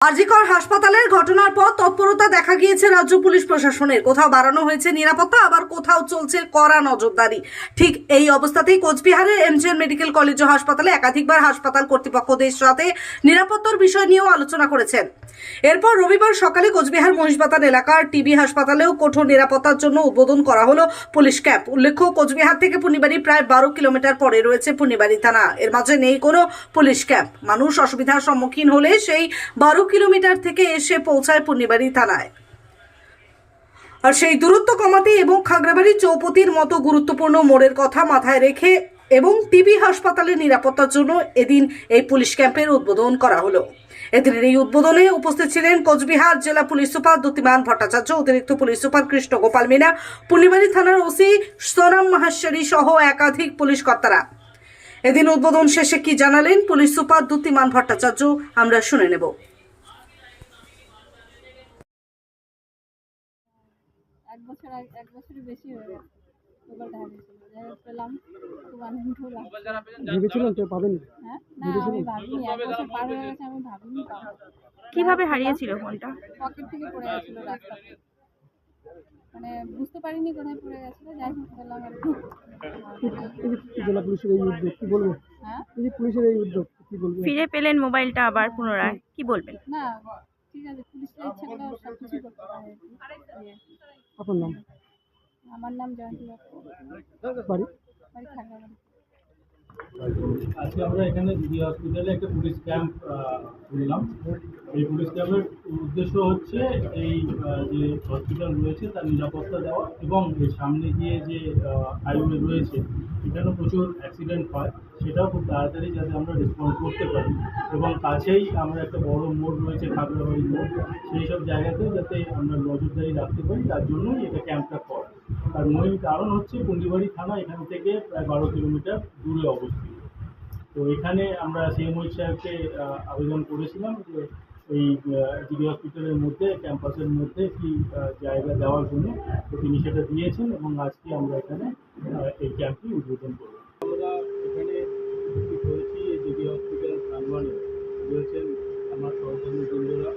আজিকর হাসপাতালের ঘটনার পর তৎপরতা দেখা গিয়েছে রাজ্য পুলিশ প্রশাসনের। কোথাও বাড়ানো হয়েছে নিরাপত্তা, আবার কোথাও চলছে কড়া নজরদারি। ঠিক এই অবস্থাতেই কোচবিহারের এমজিএন মেডিকেল কলেজ ও হাসপাতালে একাধিকবার হাসপাতাল কর্তৃপক্ষদের সাথে নিরাপত্তার বিষয় নিয়েও আলোচনা করেছেন। এরপর রবিবার সকালে কোচবিহার মহিষবাতান এলাকার টিবি হাসপাতালেও কঠোর নিরাপত্তার জন্য উদ্বোধন করা হলো পুলিশ ক্যাম্প। উল্লেখ্য, কোচবিহার থেকে পূর্ণিবাড়ি প্রায় বারো কিলোমিটার পরে রয়েছে পূর্ণিবাড়ি থানা। এর মাঝে নেই কোনো পুলিশ ক্যাম্প। মানুষ অসুবিধার সম্মুখীন হলে সেই বারো কিলোমিটার থেকে এসে পৌঁছায় পূর্ণিবাড়ি থানায়। আর সেই দূরত্ব কমাতে এবং খাগড়াবাড়ি চৌপতির মতো গুরুত্বপূর্ণ মোড়ের কথা মাথায় রেখে এবং টিবি হাসপাতালের নিরাপত্তার জন্য এদিন এই পুলিশ ক্যাম্পের উদ্বোধন করা হলো। এদিনের এই উদ্বোধনে উপস্থিত ছিলেন কোচবিহার জেলা পুলিশ সুপার দ্যুতিমান ভট্টাচার্য, অতিরিক্ত পুলিশ সুপার কৃষ্ণ গোপাল মিনা পূর্ণিমারি থানার ওসি সোনাম মাহেশ্বরী সহ একাধিক পুলিশ কর্তারা। এদিন উদ্বোধন শেষে কি জানালেন পুলিশ সুপার দ্যুতিমান ভট্টাচার্য, আমরা শুনে নেব। এক বছর এক বছরের বেশি হয়ে গেছে। মোবাইলটা হারিয়েছিল যাই হোক পেলাম। খুব আনন্দ হলাম ভেবেছিলেন তো পাবেন হ্যাঁ? না আমি ভাবিনি। এক বছর পার হয়ে গেছে আমি ভাবিনি পাবো। কীভাবে হারিয়েছিল ফোনটা? পকেট থেকে পড়ে গেছিল রাস্তাতে মানে বুঝতে পারিনি কোথায় পড়ে গেছিল যাই হোক পেলাম আর কি। জেলা পুলিশের এই উদ্যোগ কি বলব? হ্যাঁ? এই পুলিশের এই উদ্যোগ কি বলব? ফিরে পেলেন মোবাইলটা আবার পুনরায় কি বলবেন? না ঠিক আছে পুলিশরা ইচ্ছা করলে সব কিছু করতে পারে ইয়ে, আপনার নাম আমার নাম জয়ন্তী বাড়ি বাড়ি খাগড়াবাড়ি আজকে আমরা এখানে দিদি হসপিটালে একটা পুলিশ ক্যাম্প খুললাম এই পুলিশ ক্যাম্পের উদ্দেশ্য হচ্ছে এই যে হসপিটাল রয়েছে তার নিরাপত্তা দেওয়া এবং এর সামনে গিয়ে যে হাইওয়ে রয়েছে, এখানে প্রচুর অ্যাক্সিডেন্ট হয়। সেটাও খুব তাড়াতাড়ি যাতে আমরা রেসপন্ড করতে পারি। এবং কাছেই আমরা একটা বড় মোড় রয়েছে, খাগড়াবাড়ি মোড়। সেই সব জায়গাতেও যাতে আমরা নজরদারি রাখতে পারি, তার জন্যই এটা ক্যাম্পটা করা। তার মূল কারণ হচ্ছে পুন্ডিবাড়ি থানা এখান থেকে প্রায় বারো কিলোমিটার দূরে অবস্থিত। তো এখানে আমরা সিএমওই সাহেবকে আবেদন করেছিলাম যে এই জিবি হসপিটালের মধ্যে ক্যাম্পাসের মধ্যে কি জায়গা দেওয়ার জন্য তো তিনি সেটা দিয়েছেন এবং আজকে আমরা এখানে এই ক্যাম্পটি উদ্বোধন করব। আমরা এখানে উপস্থিত এই জিবি হসপিটাল প্রাঙ্গণে। রয়েছেন আমার সহকর্মী বন্ধুরা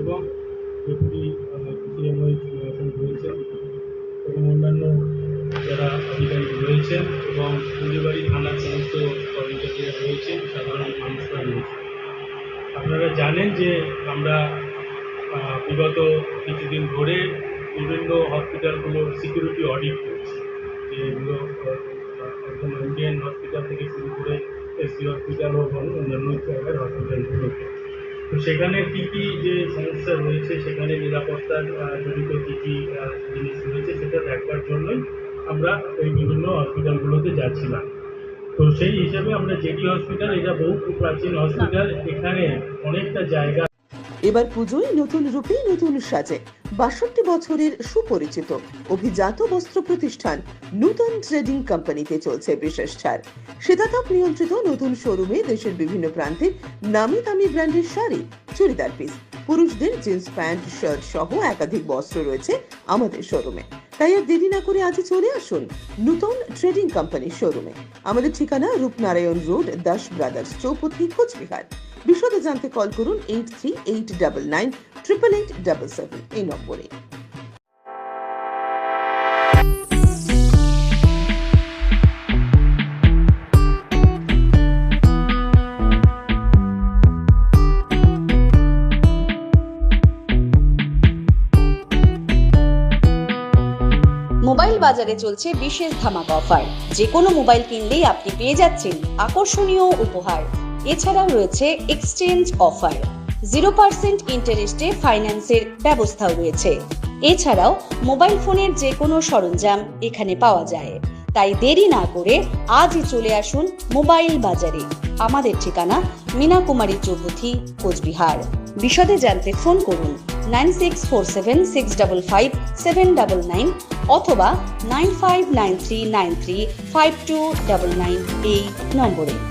এবং ডেপুটি সিএমওই রয়েছেন এবং অন্যান্য যারা আধিকারিক রয়েছেন এবং পুলিবাড়ি থানার সমস্ত কর্মচারীরা রয়েছেন সাধারণ মানুষরা রয়েছে। আপনারা জানেন যে আমরা বিগত কিছুদিন ধরে বিভিন্ন হসপিটালগুলোর সিকিউরিটি অডিট করছি। যেগুলো আহ, একদম ইন্ডিয়ান হসপিটাল থেকে শুরু করে এসসি হসপিটাল এবং অন্যান্য জায়গার হসপিটালগুলোতে তো সেখানে কী কী যে সমস্যা রয়েছে সেখানে নিরাপত্তার জড়িত কী কী জিনিস রয়েছে দেখবার জন্যই আমরা ওই বিভিন্ন হসপিটালগুলোতে যাচ্ছিলাম। তো সেই হিসাবে আমরা জেডি হসপিটাল এটা বহু প্রাচীন হসপিটাল এখানে অনেকটা জায়গা। এবার পুজোয় নতুন রূপে নতুন সাজে, বাষট্টি বছরের সুপরিচিত অভিজাত বস্ত্র প্রতিষ্ঠান নূতন ট্রেডিং কোম্পানিতে চলছে বিশেষ ছাড়। শীতাতাপ নিয়ন্ত্রিত নতুন শোরুমে দেশের বিভিন্ন প্রান্তের নামি দামি ব্র্যান্ডের শাড়ি, চুড়িদার পিস পুরুষদের জিন্স প্যান্ট শার্ট সহ একাধিক বস্ত্র রয়েছে আমাদের শোরুমে তাই আর দেরি না করে আজই চলে আসুন নূতন ট্রেডিং কোম্পানির শোরুমে আমাদের ঠিকানা রূপনারায়ণ রোড, দাস ব্রাদার্স চৌপতি, কোচবিহার। বিশদে জানতে কল করুন eight three eight double nine triple eight double seven এই নম্বরে। বাজারে চলছে বিশেষ ধামাকা অফার। যে কোনো মোবাইল কিনলেই আপনি পেয়ে যাচ্ছেন আকর্ষণীয় উপহার। এছাড়াও রয়েছে এক্সচেঞ্জ অফার। জিরো পার্সেন্ট ইন্টারেস্টে ফাইন্যান্সের ব্যবস্থাও রয়েছে। এছাড়াও মোবাইল ফোনের যে কোনো সরঞ্জাম এখানে পাওয়া যায়। তাই দেরি না করে আজই চলে আসুন মোবাইল বাজারে। আমাদের ঠিকানা মীনা কুমারী চৌধুরী কোচবিহার। বিশদে জানতে ফোন করুন nine six four seven six double five seven double nine অথবা nine five nine three nine three five two double nine এই নম্বরে।